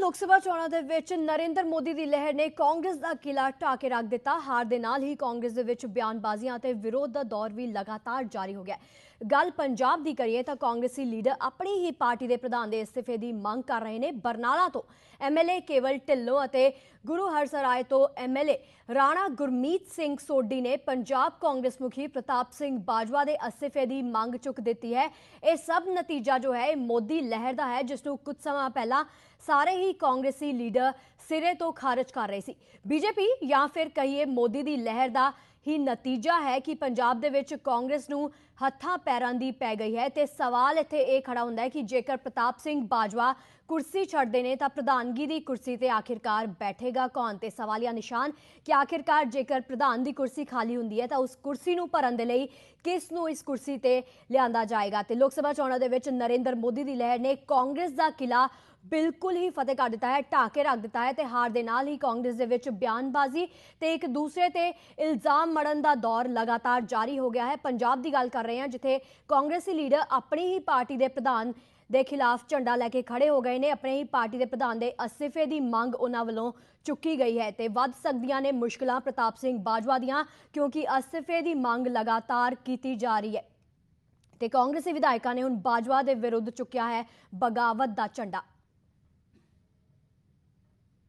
ਲੋਕ ਸਭਾ ਚੋਣਾਂ ਦੇ ਵਿੱਚ ਨਰਿੰਦਰ ਮੋਦੀ ਦੀ ਲਹਿਰ ਨੇ ਕਾਂਗਰਸ ਦਾ ਕਿਲਾ ਢਾਹ ਕੇ ਰੱਖ ਦਿੱਤਾ। ਹਾਰ ਦੇ ਨਾਲ ਹੀ ਕਾਂਗਰਸ ਦੇ ਵਿੱਚ ਬਿਆਨਬਾਜ਼ੀਆਂ ਅਤੇ ਵਿਰੋਧ ਦਾ ਦੌਰ ਵੀ ਲਗਾਤਾਰ ਜਾਰੀ ਹੋ ਗਿਆ ਗੱਲ ਪੰਜਾਬ ਦੀ ਕਰੀਏ ਤਾਂ ਕਾਂਗਰਸੀ ਲੀਡਰ ਆਪਣੀ ਹੀ ਪਾਰਟੀ ਦੇ ਪ੍ਰਧਾਨ ਦੇ ਅਸਤੀਫੇ ਦੀ ਮੰਗ ਕਰ ਰਹੇ ਨੇ। ਬਰਨਾਲਾ ਤੋਂ ਐਮਐਲਏ ਕੇਵਲ ਢਿੱਲੋਂ ਅਤੇ ਗੁਰੂ ਹਰਸਰਾਏ ਤੋਂ ਐਮਐਲਏ ਰਾਣਾ ਗੁਰਮੀਤ ਸਿੰਘ ਸੋਢੀ ਨੇ ਪੰਜਾਬ ਕਾਂਗਰਸ ਮੁਖੀ ਪ੍ਰਤਾਪ ਸਿੰਘ ਬਾਜਵਾ ਦੇ ਅਸਤੀਫੇ ਦੀ ਮੰਗ ਚੁੱਕ ਦਿੱਤੀ ਹੈ। ਇਹ ਸਭ ਨਤੀਜਾ ਜੋ ਹੈ ਮੋਦੀ ਲਹਿਰ ਦਾ ਹੈ, ਜਿਸ ਨੂੰ ਕੁਝ ਸਮਾਂ ਪਹਿਲਾਂ ਸਾਰੇ ਹੀ ਕਾਂਗਰਸੀ ਲੀਡਰ ਸਿਰੇ ਤੋਂ ਖਾਰਜ ਕਰ ਰਹੇ ਸੀ। ਬੀਜੇਪੀ ਜਾਂ ਫਿਰ ਕਹੀਏ ਮੋਦੀ ਦੀ ਲਹਿਰ ਦਾ ਹੀ ਨਤੀਜਾ ਹੈ ਕਿ ਪੰਜਾਬ ਦੇ ਵਿੱਚ ਕਾਂਗਰਸ ਨੂੰ ਹੱਥਾਂ ਪੈਰਾਂ ਦੀ ਪੈ ਗਈ ਹੈ ਤੇ ਸਵਾਲ ਇੱਥੇ ਇਹ ਖੜਾ ਹੁੰਦਾ ਹੈ ਕਿ ਜੇਕਰ ਪ੍ਰਤਾਪ ਸਿੰਘ ਬਾਜਵਾ ਕੁਰਸੀ ਛੱਡਦੇ ਨੇ ਤਾਂ ਪ੍ਰਧਾਨਗੀ ਦੀ ਕੁਰਸੀ ਤੇ ਆਖਿਰਕਾਰ ਬੈਠੇਗਾ ਕੌਣ? ਤੇ ਸਵਾਲੀਆ ਨਿਸ਼ਾਨ ਕਿ ਆਖਿਰਕਾਰ ਜੇਕਰ ਪ੍ਰਧਾਨ ਦੀ ਕੁਰਸੀ ਖਾਲੀ ਹੁੰਦੀ ਹੈ ਤਾਂ ਉਸ ਕੁਰਸੀ ਨੂੰ ਭਰਨ ਦੇ ਲਈ ਕਿਸ ਨੂੰ ਇਸ ਕੁਰਸੀ ਤੇ ਲਿਆਂਦਾ ਜਾਏਗਾ? ਤੇ ਲੋਕ ਸਭਾ ਚੋਣਾਂ ਦੇ ਵਿੱਚ ਨਰਿੰਦਰ ਮੋਦੀ ਦੀ ਲਹਿਰ ਨੇ ਕਾਂਗਰਸ ਦਾ ਕਿਲਾ ਬਿਲਕੁਲ ਹੀ ਫਤਿਹ ਕਰ ਦਿੱਤਾ ਹੈ ਢਾਹ ਕੇ ਰੱਖ ਦਿੱਤਾ ਹੈ ਤੇ ਹਾਰ ਦੇ ਨਾਲ ਹੀ ਕਾਂਗਰਸ ਦੇ ਵਿੱਚ ਬਿਆਨਬਾਜ਼ੀ ਤੇ ਇੱਕ ਦੂਸਰੇ ਤੇ ਇਲਜ਼ਾਮ ਮੜਨ ਦਾ ਦੌਰ ਲਗਾਤਾਰ ਜਾਰੀ ਹੋ ਗਿਆ ਹੈ। ਪੰਜਾਬ ਦੀ ਗੱਲ ਕਰ ਰਹੇ ਹਾਂ, ਜਿੱਥੇ ਕਾਂਗਰਸੀ ਲੀਡਰ ਆਪਣੀ ਹੀ ਪਾਰਟੀ ਦੇ ਪ੍ਰਧਾਨ ਦੇ ਖਿਲਾਫ ਝੰਡਾ ਲੈ ਕੇ ਖੜੇ ਹੋ ਗਏ ਨੇ, ਆਪਣੇ ਹੀ ਪਾਰਟੀ ਦੇ ਪ੍ਰਧਾਨ ਦੇ ਅਸਤੀਫੇ ਦੀ ਮੰਗ ਉਹਨਾਂ ਵੱਲੋਂ ਚੁੱਕੀ ਗਈ ਹੈ ਤੇ ਵੱਧ ਸਕਦੀਆਂ ਨੇ ਮੁਸ਼ਕਲਾਂ। ਪ੍ਰਤਾਪ ਸਿੰਘ ਬਾਜਵਾ ਦੀਆਂ, ਕਿਉਂਕਿ ਅਸਤੀਫੇ ਦੀ ਮੰਗ ਲਗਾਤਾਰ ਕੀਤੀ ਜਾ ਰਹੀ ਹੈ। ਤੇ ਕਾਂਗਰਸੀ ਵਿਧਾਇਕਾਂ ਨੇ ਹੁਣ ਬਾਜਵਾ ਦੇ ਵਿਰੁੱਧ ਚੁੱਕਿਆ ਹੈ, ਬਗਾਵਤ ਦਾ ਝੰਡਾ।